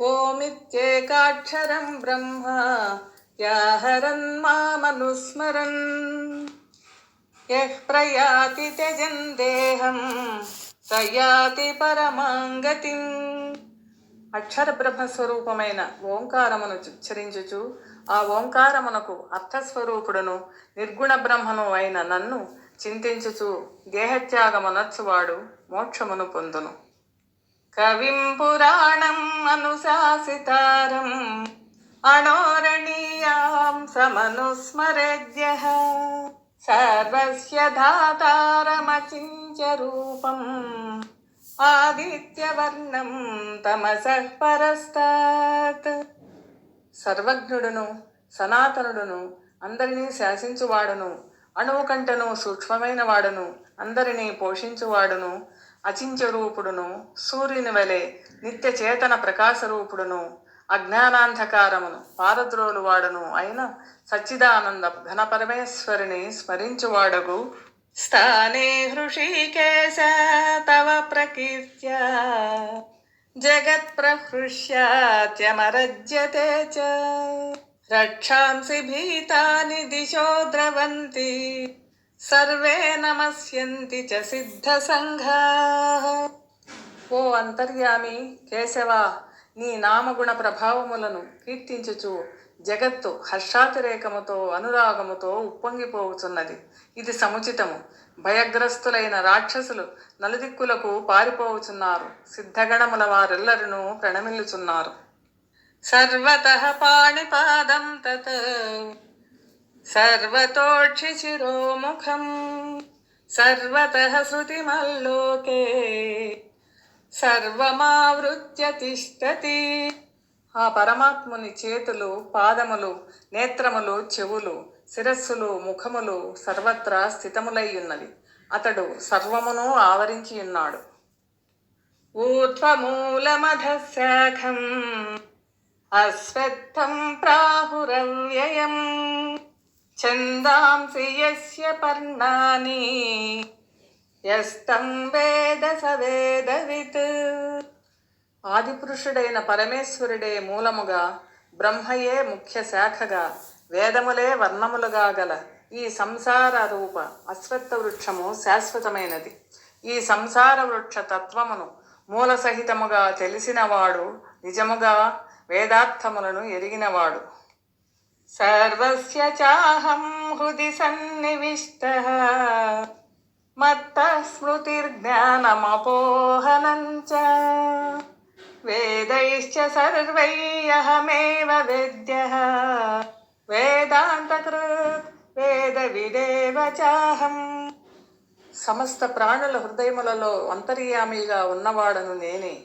ఓమిత్యేకాక్షరం బ్రహ్మ యాహరన్ మామనుస్మరన్. యః ప్రయాతి త్యజన్ దేహం సయాతి పరమాంగతిం. అక్షర బ్రహ్మస్వరూపమైన ఓంకారమును ఉచ్చరించుచు ఆ ఓంకారమునకు అర్థస్వరూపుడును నిర్గుణ బ్రహ్మను అయిన నన్ను చింతించుచు దేహత్యాగమనచ్చువాడు మోక్షమును పొందును. కవిం పురాణం అనుశాసితారం అణోరణీయాం సమనుస్మరేద్య. సర్వస్య ధాతారమచించ రూపం ఆదిత్యవర్ణం తమస పరస్తాత్. సర్వజ్ఞుడును సనాతనుడును అందరినీ శాసించువాడును అణువు కంటను సూక్ష్మమైన వాడును అందరినీ పోషించువాడును అచించరూపుడును సూర్యుని వలె నిత్య చేతన ప్రకాశరూపుడును అజ్ఞానాంధకారమును పారద్రోలు వాడును అయిన సచ్చిదానంద ఘన పరమేశ్వరిని స్మరించువాడగు. స్థానే హృషికేశ తవ ప్రకీర్త్య జగత్ప్రహృష్యాత్యమరజ్యతే చ. రక్షాంసి భీతాని దిశో ద్రవంతి. సర్వే నమస్యంతి చ సిద్ధ సంఘా. ఓ అంతర్యామి కేశవ నీ నామగుణ ప్రభావములను కీర్తించుచు జగత్తు హర్షాతిరేకముతో అనురాగముతో ఉప్పొంగిపోవుచున్నది. ఇది సముచితము. భయగ్రస్తులైన రాక్షసులు నలుదిక్కులకు పారిపోవుచున్నారు. సిద్ధగణముల వారెల్లరును ప్రణమిల్లుచున్నారు. సర్వత పాణిపాదం తత్. సర్వతోక్షి శిరోముఖం. సర్వత శృతిమల్లోకే. సర్వమావృత్య తిష్టతి. ఆ పరమాత్ముని చేతులు పాదములు నేత్రములు చెవులు శిరస్సులు ముఖములు సర్వత్రా స్థితములై ఉన్నవి. అతడు సర్వమును ఆవరించి ఉన్నాడు. ఊర్ధ్వమూలమధశాఖం. అశ్వత్థం ప్రాహురవ్యయం. ఛందాంసి యస్య పర్ణాని యస్తం వేద సవేదవిత్ ఆదిపురుషుడైన పరమేశ్వరుడే మూలముగా బ్రహ్మయే ముఖ్య శాఖగా వేదములే వర్ణములుగా గల ఈ సంసార రూప అశ్వత్థ వృక్షము శాశ్వతమైనది. ఈ సంసార వృక్ష తత్వమును మూల సహితముగా తెలిసినవాడు నిజముగా వేదార్థములను ఎరిగినవాడు. సర్వస్య చాహం హృది సన్నివిష్ట మత్త స్మృతిర్జ్ఞానమపోహనం చ వేదైశ్చ సర్వైరహమేవ వేద్యః వేదాంతకృత్ వేదవిదేవ చాహం. సమస్త ప్రాణుల హృదయములలో అంతర్యామిగా ఉన్నవాడను నేనే.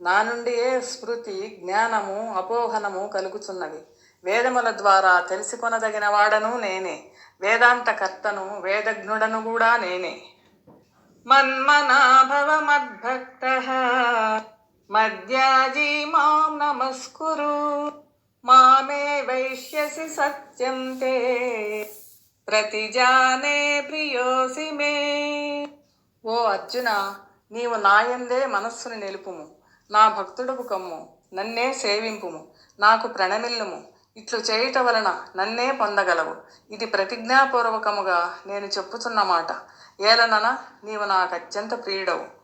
నా నుండియే స్మృతి జ్ఞానము అపోహనము కలుగుచున్నవి. వేదముల ద్వారా తెలుసుకొనదగిన వాడను నేనే. వేదాంతకర్తను వేదజ్ఞుడను కూడా నేనే. మన్మనాభవ మద్భక్త. మద్యాజీ మాం నమస్కురు. మామే వైష్యసి సత్యం తే ప్రతిజానే ప్రియోసి మే. ఓ అర్జున నీవు నాయందే మనస్సును నిలుపుము. నా భక్తుడకు కమ్ము. నన్నే సేవింపుము. నాకు ప్రణమిల్లుము. ఇట్లు చేయుట వలన నన్నే పొందగలవు. ఇది ప్రతిజ్ఞాపూర్వకముగా నేను చెప్పుచున్న మాట. ఏలనన నీవు నాకు అత్యంత ప్రియుడవు.